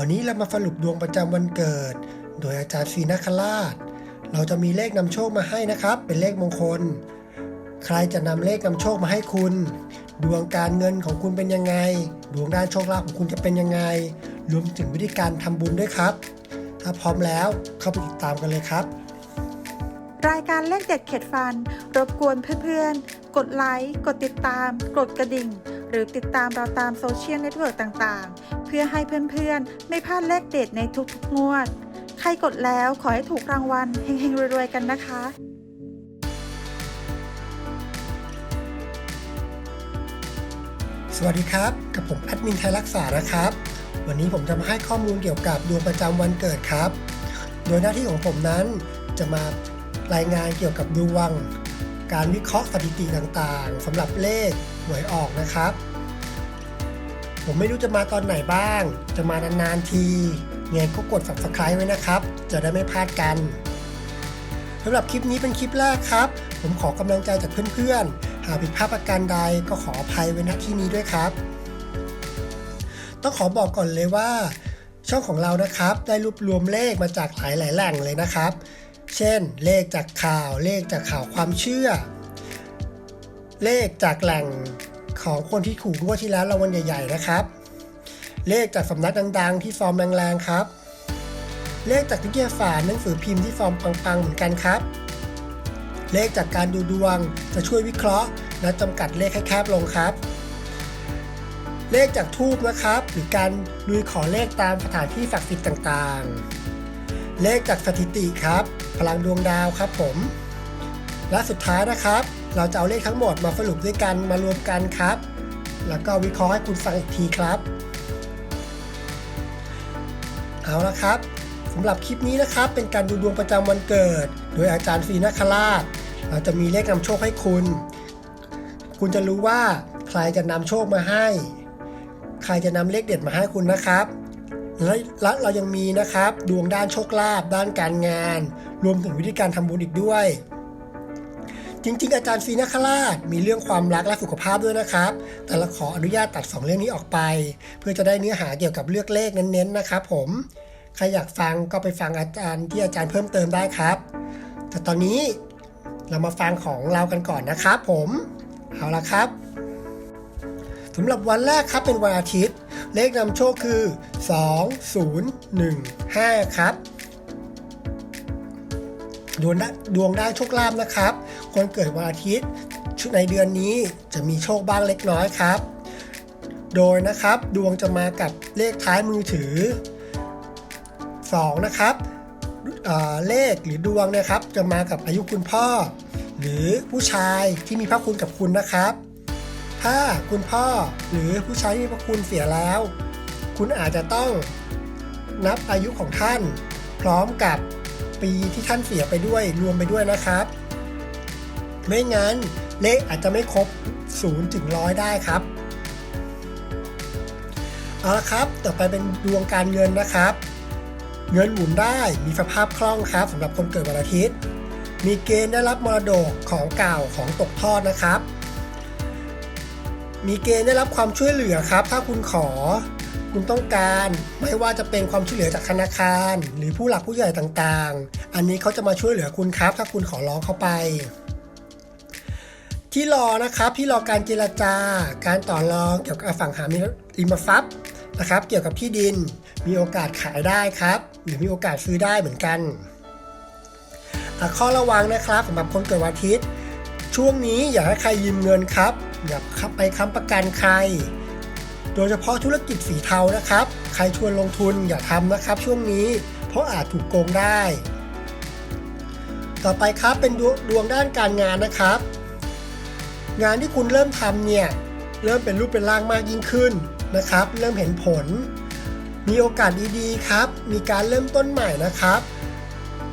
วันนี้เรามาสรุปดวงประจำวันเกิด โดยอาจารย์ศรีนคราช เราจะมีเลขนำโชคมาให้นะครับ เป็นเลขมงคล ใครจะนำเลขนำโชคมาให้คุณ ดวงการเงินของคุณเป็นยังไง ดวงด้านโชคลาภของคุณจะเป็นยังไง รวมถึงวิธีการทำบุญด้วยครับ ถ้าพร้อมแล้วเข้าไปติดตามกันเลยครับ รายการเลขเด็ดเข็ดฟัน รบกวนเพื่อนๆ กดไลค์ กดติดตาม กดกระดิ่ง หรือติดตามเราตามโซเชียลเน็ตเวิร์กต่างๆ เพื่อให้เพื่อนๆ ไม่พลาดเลขเด็ดในทุกๆงวด ใครกดแล้วขอให้ถูกรางวัลเฮงๆรวยๆกันนะคะสวัสดีครับ กับผมแอดมินไทยรักษานะครับ วันนี้ผมจะมาให้ข้อมูลเกี่ยวกับดวงประจำวันเกิดครับ โดยหน้าที่ของผมนั้นจะมารายงานเกี่ยวกับดวง การวิเคราะห์สถิติต่างๆสำหรับเลขหวยออกนะครับ ผมไม่รู้จะมาตอนไหนบ้าง จะมานานๆทีไงก็กด subscribe ไว้นะครับ จะได้ไม่พลาดกันสำหรับคลิปนี้เป็นคลิปแรกครับ ผมขอกำลังใจจากเพื่อนๆ หากผิดพลาดประการใดก็ขออภัยไว้ณที่นี้ด้วยครับ ต้องขอบอกก่อนเลยว่า ช่องของเรานะครับ ได้รวบรวมเลขมาจากหลายหลายๆแหล่งเลยนะครับ เช่น เลขจากข่าว เลขจากข่าวความเชื่อ เลขจากแหล่ง ของคนที่ถูกงวดที่แล้วรางวัลใหญ่ ๆ นะครับ เลขจากสำนักดัง ๆ ที่ฟอร์มแรงๆครับ เลขจากนิตยสารหนังสือพิมพ์ที่ฟอร์มปังๆเหมือนกันครับ เลขจากการดูดวงจะช่วยวิเคราะห์ และจำกัดเลขให้แคบลงครับ เลขจากทูบนะครับหรือการลุยขอเลขตามสถานที่ศักดิ์สิทธิ์ต่างๆ เลขจากสถิติครับ พลังดวงดาวครับผมและสุดท้ายนะครับ เราจะเอาเลขทั้งหมดมาสรุปด้วยกันมารวมกันครับ แล้วก็วิเคราะห์ให้คุณฟังอีกทีครับ เอาละครับสำหรับคลิปนี้นะครับ เป็นการดูดวงประจำวันเกิด โดยอาจารย์ฟีนัคราช เราจะมีเลขนำโชคให้คุณ คุณจะรู้ว่าใครจะนำโชคมาให้ ใครจะนำเลขเด็ดมาให้คุณนะครับและเรายังมีนะครับ ดวงด้านโชคลาภด้านการงาน รวมถึงวิธีการทำบุญอีกด้วย จริง ๆ อาจารย์ฟีนคราชมีเรื่องความรักและสุขภาพด้วยนะครับ แต่เราขออนุญาตตัด 2 เรื่องนี้ออกไป เพื่อจะได้เนื้อหาเกี่ยวกับเลือกเลขเน้นๆนะครับผมใครอยากฟังก็ไปฟังอาจารย์ที่อาจารย์เพิ่มเติมได้ครับ แต่ตอนนี้เรามาฟังของเรากันก่อนนะครับผมเอาละครับสำหรับวันแรกครับเป็นวันอาทิตย์ เลขนำโชคคือ 2015 ครับ ดวงได้ดวงได้โชคลาภนะครับ คนเกิดวันอาทิตย์ในเดือนนี้จะมีโชคบ้างเล็กน้อยครับ โดยนะครับดวงจะมากับเลขท้ายมือถือ 2 นะครับเเลขหรือดวงนะครับ จะมากับอายุคุณพ่อ หรือผู้ชายที่มีพระคุณกับคุณนะครับ ถ้าคุณพ่อหรือผู้ชายที่มีพระคุณเสียแล้ว คุณอาจจะต้องนับอายุของท่าน พร้อมกับ ปีที่ท่านเสียไปด้วยรวมไปด้วยนะครับ ไม่งั้นเลขอาจจะไม่ครบ0ถึงร้อยได้ครับ เอาละครับ ต่อไปเป็นดวงการเงินนะครับ เงินหมุนได้มีสภาพคล่องครับสำหรับคนเกิดวันอาทิตย์ มีเกณฑ์ได้รับมรดกของเก่าของตกทอดนะครับ มีเกณฑ์ได้รับความช่วยเหลือครับ ถ้าคุณขอ คุณต้องการไม่ว่าจะเป็นความช่วยเหลือจากธนาคาร หรือผู้หลักผู้ใหญ่ต่างๆ อันนี้เขาจะมาช่วยเหลือคุณครับ ถ้าคุณขอร้องเข้าไป ที่รอนะครับที่รอการเจรจาการต่อรองเกี่ยวกับอสังหาริมทรัพย์นะครับ เกี่ยวกับที่ดินมีโอกาสขายได้ครับ หรือมีโอกาสซื้อได้เหมือนกันข้อระวังนะครับสำหรับคนเกิดวันอาทิตย์ ช่วงนี้อย่าให้ใครยืมเงินครับอย่าไปค้ำประกันใคร โดยเฉพาะธุรกิจสีเทานะครับ ใครชวนลงทุนอย่าทำนะครับ ช่วงนี้เพราะอาจถูกโกงได้ ต่อไปครับเป็นดวดวงด้านการงานนะครับ งานที่คุณเริ่มทำเนี่ยเริ่มเป็นรูปเป็นร่างมากยิ่งขึ้นนะครับ เริ่มเห็นผล มีโอกาสดีๆครับ มีการเริ่มต้นใหม่นะครับ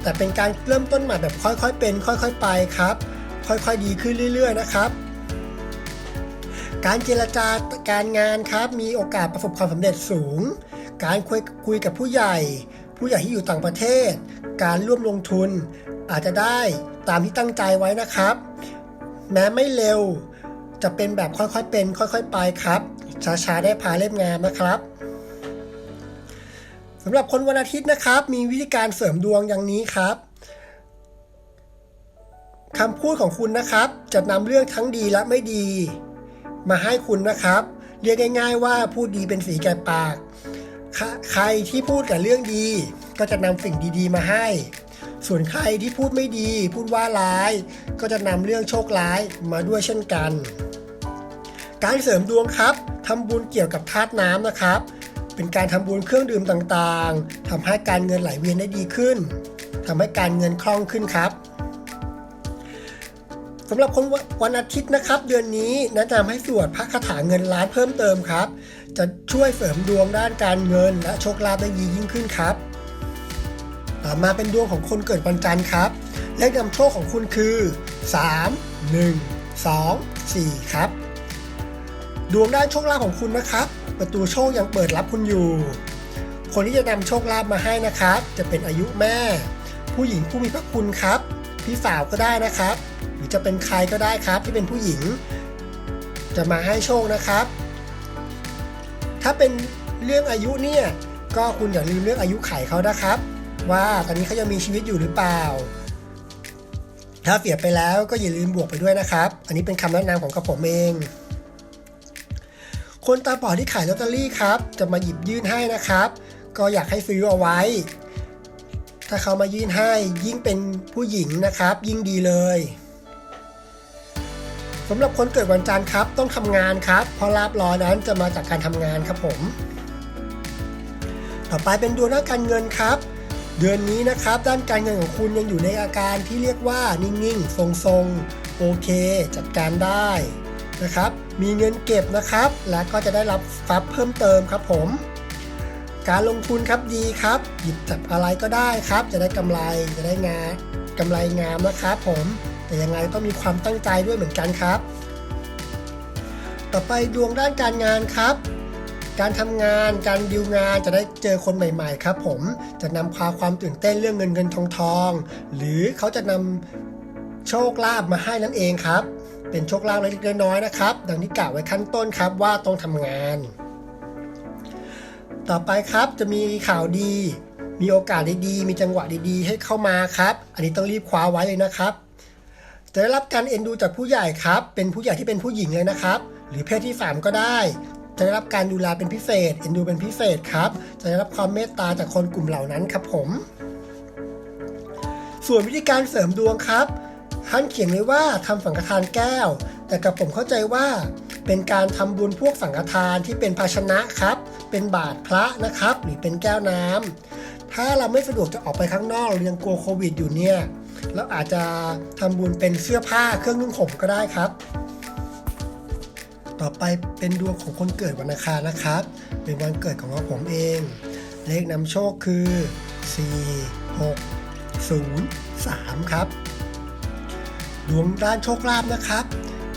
แต่เป็นการเริ่มต้นใหม่แบบค่อยๆเป็น ค่อย ๆ ไปครับ ค่อยๆดีขึ้นเรื่อย ๆ นะครับ การเจรจาการงานครับมีโอกาสประสบความสำเร็จสูง การคุยคุยกับผู้ใหญ่ ผู้ใหญ่ที่อยู่ต่างประเทศ การร่วมลงทุน อาจจะได้ตามที่ตั้งใจไว้นะครับ แม้ไม่เร็วจะเป็นแบบค่อยๆเป็น ค่อยๆ ไปครับ ช้าๆ ได้พาเล่มงามนะครับสำหรับคนวันอาทิตย์นะครับ มีวิธีการเสริมดวงอย่างนี้ครับคำพูดของคุณนะครับ จะนำเรื่องทั้งดีและไม่ดี มาให้คุณนะครับ เรียกง่าย ๆ ว่าพูดดีเป็นสีแก่ปาก ใครที่พูดกับเรื่องดี ก็จะนำสิ่งดีๆมาให้ ส่วนใครที่พูดไม่ดี พูดว่าร้าย ก็จะนำเรื่องโชคร้ายมาด้วยเช่นกัน การเสริมดวงครับทำบุญเกี่ยวกับธาตุน้ำนะครับ เป็นการทำบุญเครื่องดื่มต่างๆทำให้การเงินไหลเวียนได้ดีขึ้นทำให้การเงินคล่องขึ้นครับ สำหรับคนวันอาทิตย์นะครับ เดือนนี้แนะนำให้สวดพระคาถาเงินล้านเพิ่มเติมครับ จะช่วยเสริมดวงด้านการเงิน และโชคลาภได้ดียิ่งขึ้นครับต่อมาเป็นดวงของคนเกิดวันจันทร์ครับเลขนำโชคของคุณคือ 3 1 2 4 ครับ ดวงด้านโชคลาภของคุณนะครับ ประตูโชคยังเปิดรับคุณอยู่ คนที่จะนำโชคลาภมาให้นะครับ จะเป็นอายุแม่ ผู้หญิงผู้มีพระคุณครับ พี่สาวก็ได้นะครับ หรือจะเป็นใครก็ได้ครับที่เป็นผู้หญิง จะมาให้โชคนะครับ ถ้าเป็นเรื่องอายุเนี่ยก็คุณอย่าลืมเรื่องอายุไขเขานะครับ ว่าตอนนี้เขายังมีชีวิตอยู่หรือเปล่า ถ้าเสียไปแล้วก็อย่าลืมบวกไปด้วยนะครับ อันนี้เป็นคำแนะนำของกระผมเองคนตาบอดที่ขายลอตเตอรี่ครับ จะมาหยิบยื่นให้นะครับ ก็อยากให้ซื้อเอาไว้ ถ้าเขามายื่นให้ยิ่งเป็นผู้หญิงนะครับ ยิ่งดีเลยสำหรับคนเกิดวันจันทร์ครับ ต้องทำงานครับ เพราะลาบลอนั้นจะมาจากการทำงานครับผม ต่อไปเป็นดวงด้านการเงินครับ เดือนนี้นะครับ ด้านการเงินของคุณยังอยู่ในอาการที่เรียกว่านิ่งๆ ทรงๆ โอเค จัดการได้นะครับ มีเงินเก็บนะครับ และก็จะได้รับทรัพย์เพิ่มเติมครับผม การลงทุนครับดีครับ หยิบจับอะไรก็ได้ครับ จะได้กำไรจะได้งานกำไรงามนะครับผมแต่ยังไงต้องมีความตั้งใจด้วยเหมือนกันครับ ต่อไปดวงด้านการงานครับ การทำงานการดิวงานจะได้เจอคนใหม่ ๆ ครับผมจะนำพาความตื่นเต้นเรื่องเงินเงินทองทอง หรือเขาจะนำโชคลาภมาให้นั่นเองครับ เป็นโชคลาภเล็กๆน้อยๆนะครับ ดังที่กล่าวไว้ขั้นต้นครับว่าต้องทำงาน ต่อไปครับจะมีข่าวดี มีโอกาสดีๆ มีจังหวะดีๆ ให้เข้ามาครับ อันนี้ต้องรีบคว้าไว้เลยนะครับ จะได้รับการเอ็นดูจากผู้ใหญ่ครับ เป็นผู้ใหญ่ที่เป็นผู้หญิงเลยนะครับ หรือเพศที่ 3 ก็ได้ จะได้รับการดูแลเป็นพิเศษ เอ็นดูเป็นพิเศษครับ จะได้รับความเมตตาจากคนกลุ่มเหล่านั้นครับผม ส่วนวิธีการเสริมดวงครับท่านเขียนไว้ว่าทำสังฆทานแก้ว แต่กับผมเข้าใจว่า เป็นการทำบุญพวกสังฆทานที่เป็นภาชนะครับ เป็นบาตรพระนะครับ หรือเป็นแก้วน้ำถ้าเราไม่สะดวกจะออกไปข้างนอกเรายังกลัวโควิดอยู่เนี่ยเราอาจจะทำบุญเป็นเสื้อผ้าเครื่องนุ่งห่มก็ได้ครับ ต่อไปเป็นดวงของคนเกิดวันอังคารนะครับ เป็นวันเกิดของผมเอง เลขนำโชคคือ 4 6 0 3 ครับดวงด้านโชคลาภนะครับ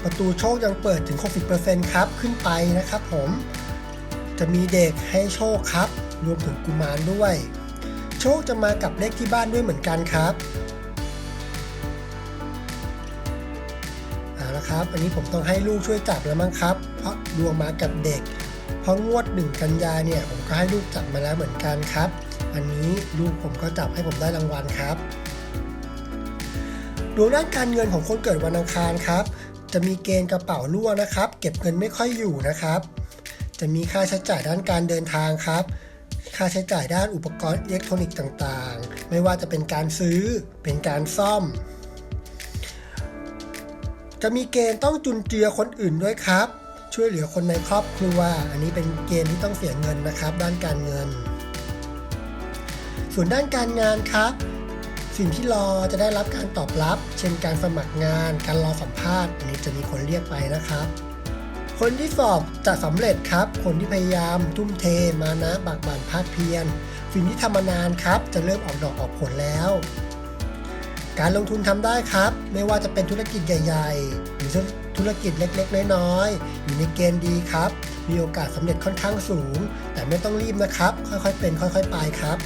ประตูโชคยังเปิดถึง 60%ครับ ขึ้นไปนะครับผม จะมีเด็กให้โชคครับ รวมถึงกุมารด้วย โชคจะมากับเลขที่บ้านด้วยเหมือนกันครับเอาละครับ อันนี้ผมต้องให้ลูกช่วยจับแล้วมั้งครับ เพราะดวงมากับเด็ก เพราะงวดหนึ่งกันยาเนี่ยผมก็ให้ลูกจับมาแล้วเหมือนกันครับ อันนี้ลูกผมก็จับให้ผมได้รางวัลครับดวงด้านการเงินของคนเกิดวันอังคารครับ จะมีเกณฑ์กระเป๋ารั่วนะครับ เก็บเงินไม่ค่อยอยู่นะครับ จะมีค่าใช้จ่ายด้านการเดินทางครับ ค่าใช้จ่ายด้านอุปกรณ์อิเล็กทรอนิกส์ต่างๆ ไม่ว่าจะเป็นการซื้อเป็นการซ่อม จะมีเกณฑ์ต้องจุนเจือคนอื่นด้วยครับ ช่วยเหลือคนในครอบครัว อันนี้เป็นเกณฑ์ที่ต้องเสียเงินนะครับ ด้านการเงิน ส่วนด้านการงานครับ สิ่งที่รอจะได้รับการตอบรับ เช่นการสมัครงาน การรอสัมภาษณ์อันนี้จะมีคนเรียกไปนะครับ คนที่สอบจะสำเร็จครับ คนที่พยายามทุ่มเทมานะบากบั่นภาคเพียรสิ่งที่ทำมานานครับ จะเริ่มออกดอกออกผลแล้ว การลงทุนทำได้ครับ ไม่ว่าจะเป็นธุรกิจใหญ่ๆ หรือธุรกิจเล็กๆ น้อยๆอยู่ในเกณฑ์ดีครับ มีโอกาสสำเร็จค่อนข้างสูง แต่ไม่ต้องรีบนะครับ ค่อยๆเป็น ค่อย ๆ ไปครับ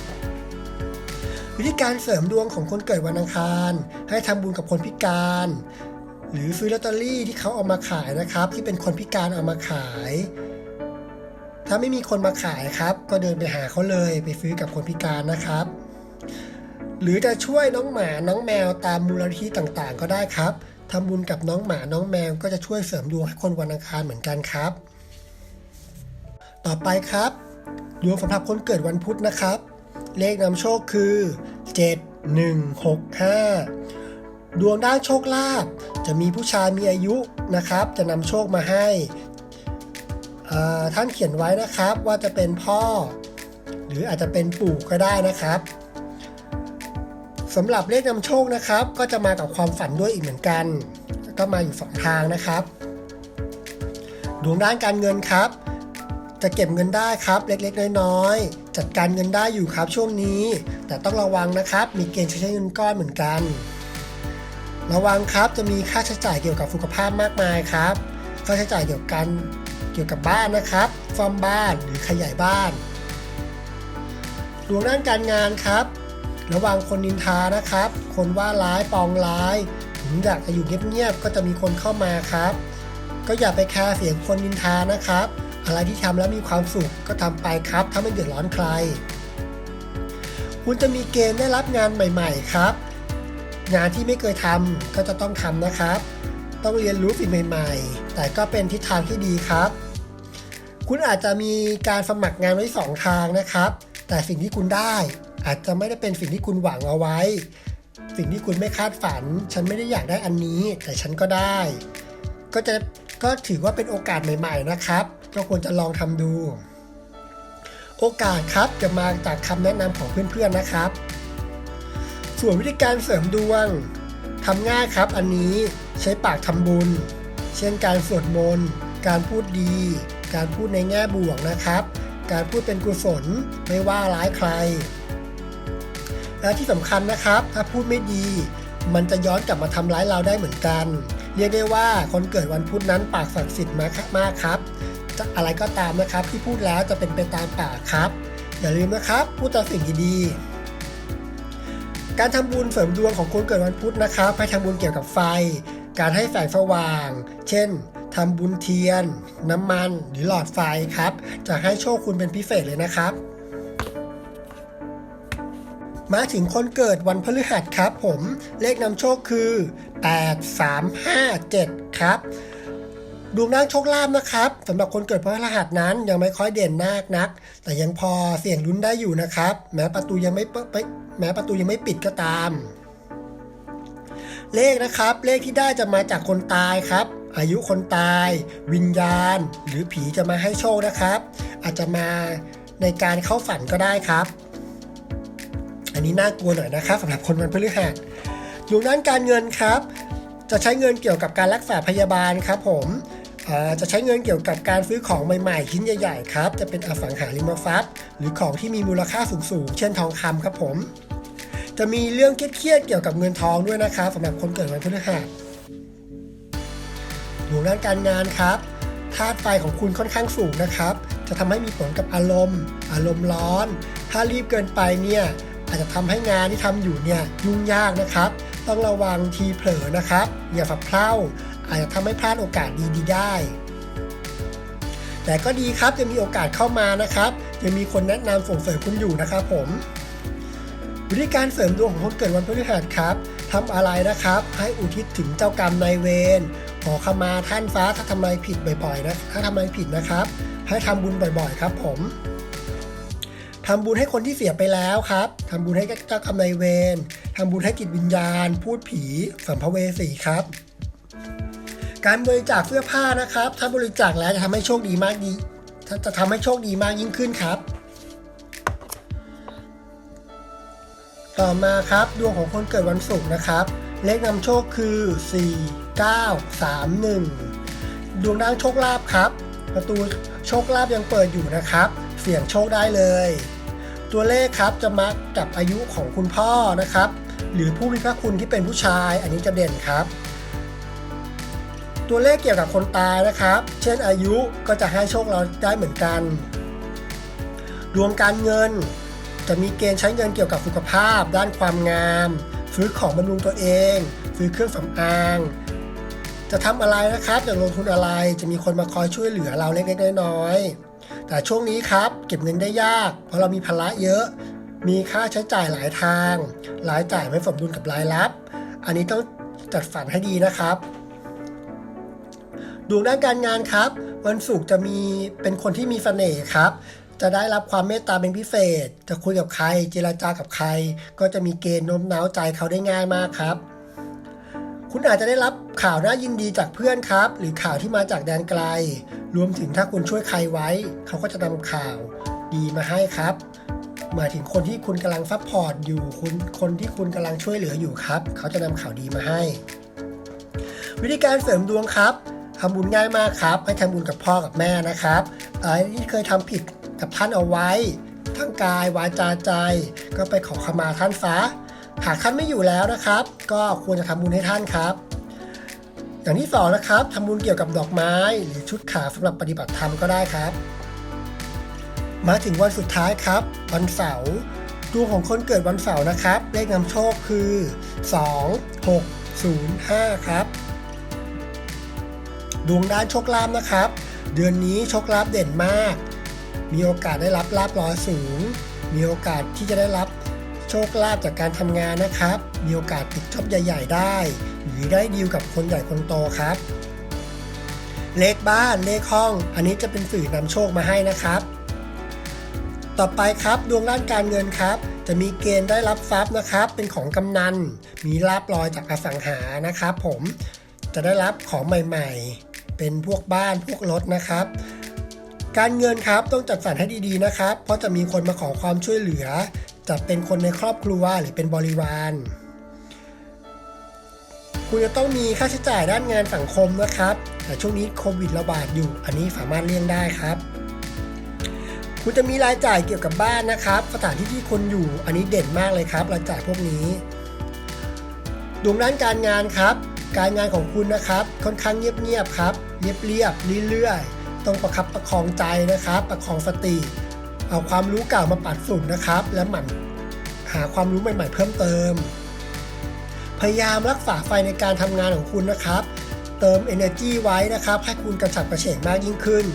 วิธีการเสริมดวงของคนเกิดวันอังคาร ให้ทำบุญกับคนพิการ หรือซื้อลอตเตอรี่ที่เขาเอามาขายนะครับ ที่เป็นคนพิการเอามาขายถ้าถ้าไม่มีคนมาขายครับ ก็เดินไปหาเขาเลยไปซื้อกับคนพิการนะครับ หรือจะช่วยน้องหมาน้องแมวตามมูลนิธิต่างๆ ก็ได้ครับทำบุญกับน้องหมาน้องแมวก็จะช่วยเสริมดวงให้คนวันอังคารเหมือนกันครับ ต่อไปครับดวงสำหรับคนเกิดวันพุธนะครับ เลขนำโชคคือ 7 1 6 5 ดวงด้านโชคลาภจะมีผู้ชายมีอายุนะครับ จะนำโชคมาให้ ท่านเขียนไว้นะครับว่าจะเป็นพ่อ หรืออาจจะเป็นปู่ก็ได้นะครับสำหรับเลขนำโชคนะครับ ก็จะมากับความฝันด้วยอีกเหมือนกัน ก็มาอยู่สองทางนะครับ ดวงด้านการเงินครับ จะเก็บเงินได้ครับเล็กๆ น้อยๆ จัดการเงินได้อยู่ครับช่วงนี้ แต่ต้องระวังนะครับ มีเกณฑ์ใช้เงินก้อนเหมือนกัน ระวังครับจะมีค่าใช้จ่ายเกี่ยวกับสุขภาพมากมายครับค่าใช้จ่ายเกี่ยวกันเกี่ยวกับบ้านนะครับซ่อมบ้านหรือขยายบ้านดวงด้านการงานครับ ระวังคนนินทานะครับ คนว่าร้ายปองร้ายถึงอยากจะอยู่เงียบๆก็จะมีคนเข้ามาครับ ก็อย่าไปแคร์เสียงคนนินทานะครับ อะไรที่ทำแล้วมีความสุขก็ทำไปครับถ้าไม่เดือดร้อนใคร คุณจะมีเกณฑ์ได้รับงานใหม่ ๆ ครับ งานที่ไม่เคยทำก็จะต้องทำนะครับ ต้องเรียนรู้สิ่งใหม่ ๆ แต่ก็เป็นทิศทางที่ดีครับ คุณอาจจะมีการสมัครงานไว้สองทางนะครับ แต่สิ่งที่คุณได้อาจจะไม่ได้เป็นสิ่งที่คุณหวังเอาไว้ สิ่งที่คุณไม่คาดฝัน ฉันไม่ได้อยากได้อันนี้ แต่ฉันก็ได้ ก็จะก็ถือว่าเป็นโอกาสใหม่ ๆ นะครับ ก็ควรจะลองทำดู โอกาสครับจะมาจากคำแนะนำของเพื่อนๆนะครับ ส่วนวิธีการเสริมดวงทำง่ายครับอันนี้ใช้ปากทำบุญ เช่นการสวดมนต์ การพูดดี การพูดในแง่บวกนะครับ การพูดเป็นกุศลไม่ว่าร้ายใคร และที่สำคัญนะครับ ถ้าพูดไม่ดี มันจะย้อนกลับมาทำร้ายเราได้เหมือนกัน เรียกได้ว่าคนเกิดวันพุธนั้นปากศักดิ์สิทธิ์มากครับ อะไรก็ตามนะครับ ที่พูดแล้วจะเป็นไปตามปากครับ อย่าลืมนะครับพูดแต่สิ่งดีๆการทำบุญเสริมดวงของคนเกิดวันพุธนะครับให้ทำบุญเกี่ยวกับไฟ การให้แสงสว่าง เช่นทำบุญเทียน น้ำมันหรือหลอดไฟครับ จะให้โชคคุณเป็นพิเศษเลยนะครับ มาถึงคนเกิดวันพฤหัสครับผมเลขนำโชคคือ 8 3 5 7 ครับ ดวงด้านโชคลาภนะครับสำหรับคนเกิดพฤหัสนั้นยังไม่ค่อยเด่นมากนัก แต่ยังพอเสี่ยงลุ้นได้อยู่นะครับ แม้ประตูยังไม่เปิดแม้ประตูยังไม่ปิดก็ตาม เลขนะครับ เลขที่ได้จะมาจากคนตายครับ อายุคนตาย วิญญาณ หรือผีจะมาให้โชคนะครับ อาจจะมาในการเข้าฝันก็ได้ครับ อันนี้น่ากลัวหน่อยนะครับสำหรับคนวันพฤหัสดวงด้านการเงินครับ จะใช้เงินเกี่ยวกับการรักษาพยาบาลครับผม จะใช้เงินเกี่ยวกับการซื้อของใหม่ๆชิ้นใหญ่ๆครับ จะเป็นอสังหาริมทรัพย์ หรือของที่มีมูลค่าสูงๆ เช่นทองคำครับผม จะมีเรื่องเครียดๆเกี่ยวกับเงินทองด้วยนะครับสำหรับคนเกิดวันพฤหัสดวงด้านการงานครับธาตุไฟของคุณค่อนข้างสูงนะครับ จะทำให้มีผลกับอารมณ์ อารมณ์ร้อน ถ้ารีบเกินไปเนี่ยอาจจะทำให้งานที่ทำอยู่เนี่ยยุ่งยากนะครับ ต้องระวังทีเผลอนะครับ อย่าฝับเพร่า อาจจะทำให้พลาดโอกาสดีๆได้ แต่ก็ดีครับจะมีโอกาสเข้ามานะครับจะมีคนแนะนำส่งเสริมคุณอยู่นะครับผมวิธีการเสริมดวงของคนเกิดวันพฤหัสครับทำอะไรนะครับ ให้อุทิศถึงเจ้ากรรมนายเวรขอขมาท่านฟ้าถ้าทำอะไรผิดบ่อยๆนะถ้าทำอะไรผิดนะครับ ให้ทำบุญบ่อยๆ ครับผมทำบุญให้คนที่เสียไปแล้วครับทำบุญให้เจ้ากรรมนายเวรทำบุญให้จิตวิญญาณ พูดผี สัมภเวสีครับ การบริจาคเสื้อผ้านะครับ ถ้าบริจาคแล้วจะทำให้โชคดีมากดีจะทำให้โชคดีมากยิ่งขึ้นครับ ต่อมาครับดวงของคนเกิดวันศุกร์นะครับ เลขนำโชคคือ 4 9 3 1 ดวงด้านโชคลาภครับ ประตูโชคลาภยังเปิดอยู่นะครับ เสี่ยงโชคได้เลย ตัวเลขครับจะมักกับอายุของคุณพ่อนะครับ หรือผู้มีพระคุณที่เป็นผู้ชาย อันนี้จะเด่นครับ ตัวเลขเกี่ยวกับคนตายนะครับ เช่นอายุก็จะให้โชคเราได้เหมือนกัน ดวงการเงิน จะมีเกณฑ์ใช้เงินเกี่ยวกับสุขภาพ ด้านความงาม ซื้อของบำรุงตัวเอง ซื้อเครื่องสำอาง จะทำอะไรนะครับจะลงทุนอะไรจะมีคนมาคอยช่วยเหลือเราเล็กๆน้อยๆแต่ช่วงนี้ครับ เก็บเงินได้ยาก เพราะเรามีภาระเยอะ มีค่าใช้จ่ายหลายทางรายจ่ายไม่สมดุลกับรายรับ อันนี้ต้องจัดสรรให้ดีนะครับ ดวงด้านการงานครับ วันศุกร์จะมีเป็นคนที่มีเสน่ห์ครับ จะได้รับความเมตตาเป็นพิเศษ จะคุยกับใครเจรจากับใคร ก็จะมีเกณฑ์โน้มน้าวใจเขาได้ง่ายมากครับ คุณอาจจะได้รับข่าวน่ายินดีจากเพื่อนครับ หรือข่าวที่มาจากแดนไกล รวมถึงถ้าคุณช่วยใครไว้ เขาก็จะนำข่าวดีมาให้ครับหมายถึงคนที่คุณกำลังซัพพอร์ตอยู่คุณคนที่คุณกำลังช่วยเหลืออยู่ครับ เขาจะนำข่าวดีมาให้ วิธีการเสริมดวงครับ ทำบุญง่ายมากครับ ให้ทำบุญกับพ่อกับแม่นะครับอะไรที่เคยทำผิดกับท่านเอาไว้ ทั้งกายวาจาใจ ก็ไปขอขมาท่านซะหากท่านไม่อยู่แล้วนะครับ ก็ควรจะทำบุญให้ท่านครับ อย่างที่สองนะครับทำบุญเกี่ยวกับดอกไม้ หรือชุดขาวสำหรับปฏิบัติธรรมก็ได้ครับ มาถึงวันสุดท้ายครับ วันเสาร์ดวงของคนเกิดวันเสาร์นะครับ เลขนำโชคคือ 2 6 0 5 ครับ วงด้านโชคลาภนะครับ เดือนนี้โชคลาภเด่นมาก มีโอกาสได้รับลาภร้อยสูง มีโอกาสที่จะได้รับโชคลาภจากการทำงานนะครับ มีโอกาสติดจ็อบใหญ่ ๆ ได้ หรือได้ดีลกับคนใหญ่คนโตครับ เลขบ้านเลขห้อง อันนี้จะเป็นสื่อนำโชคมาให้นะครับ ต่อไปครับดวงด้านการเงินครับ จะมีเกณฑ์ได้รับทรัพย์นะครับ เป็นของกำนัน มีลาบลอยจากอสังหานะครับ ผมจะได้รับของใหม่ ๆ เป็นพวกบ้านพวกรถนะครับ การเงินครับต้องจัดสรรให้ดีๆนะครับ เพราะจะมีคนมาขอความช่วยเหลือ จะเป็นคนในครอบครัวหรือเป็นบริวารคุณจะต้องมีค่าใช้จ่ายด้านงานสังคมนะครับ แต่ช่วงนี้โควิดระบาดอยู่ อันนี้สามารถเลี่ยงได้ครับ คุณจะมีรายจ่ายเกี่ยวกับบ้านนะครับ สถานที่ที่คุณอยู่ อันนี้เด่นมากเลยครับรายจ่ายพวกนี้ดวงด้านการงานครับ การงานของคุณนะครับ ค่อนข้างเงียบๆครับ เรียบๆเรื่อยๆต้องประคับประคองใจนะครับ ประคองสติ เอาความรู้เก่ามาปัดฝุ่นนะครับ และหมั่นหาความรู้ใหม่ ๆ เพิ่มเติม พยายามรักษาไฟในการทำงานของคุณนะครับ เติม energy ไว้นะครับ ให้คุณกระฉับกระเฉงมากยิ่งขึ้น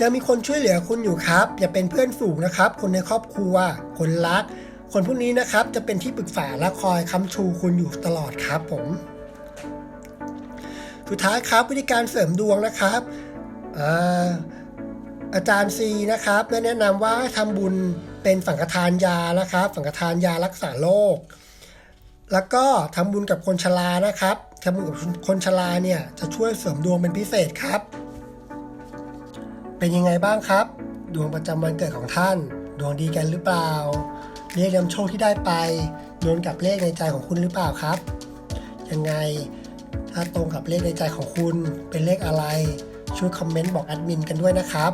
จะมีคนช่วยเหลือคุณอยู่ครับ อย่าเป็นเพื่อนฝูงนะครับ คนในครอบครัว คนรัก คนพวกนี้นะครับจะเป็นที่ปรึกษาและคอยค้ำชูคุณอยู่ตลอดครับผม สุดท้ายครับวิธีการเสริมดวงนะครับอาอาจารย์ซีนะครับได้แนะนำว่าให้ทำบุญเป็นสังฆทานยานะครับสังฆทานยารักษาโรคแล้วก็ทำบุญกับคนชรานะครับทำบุญกับคนชราเนี่ยจะช่วยเสริมดวงเป็นพิเศษครับ เป็นยังไงบ้างครับ ดวงประจำวันเกิดของท่าน ดวงดีกันหรือเปล่าเลขนำโชคที่ได้ไปโดนกับเลขในใจของคุณหรือเปล่าครับ ยังไง ถ้าตรงกับเลขในใจของคุณเป็นเลขอะไร ช่วยคอมเมนต์บอกแอดมินกันด้วยนะครับ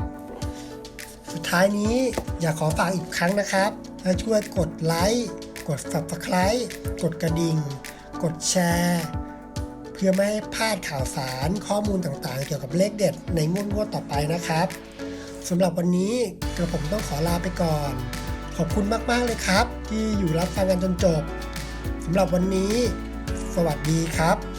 สุดท้ายนี้อยากขอฝากอีกครั้งนะครับให้ช่วยกดไลค์กด subscribe กดกระดิ่ง กดแชร์เพื่อไม่ให้พลาดข่าวสารข้อมูลต่างๆ เกี่ยวกับเลขเด็ดในงวดงวดต่อไปนะครับสำหรับวันนี้กระผมต้องขอลาไปก่อน ขอบคุณมากๆเลยครับ ที่อยู่รับฟังกันจนจบสำหรับวันนี้ สวัสดีครับ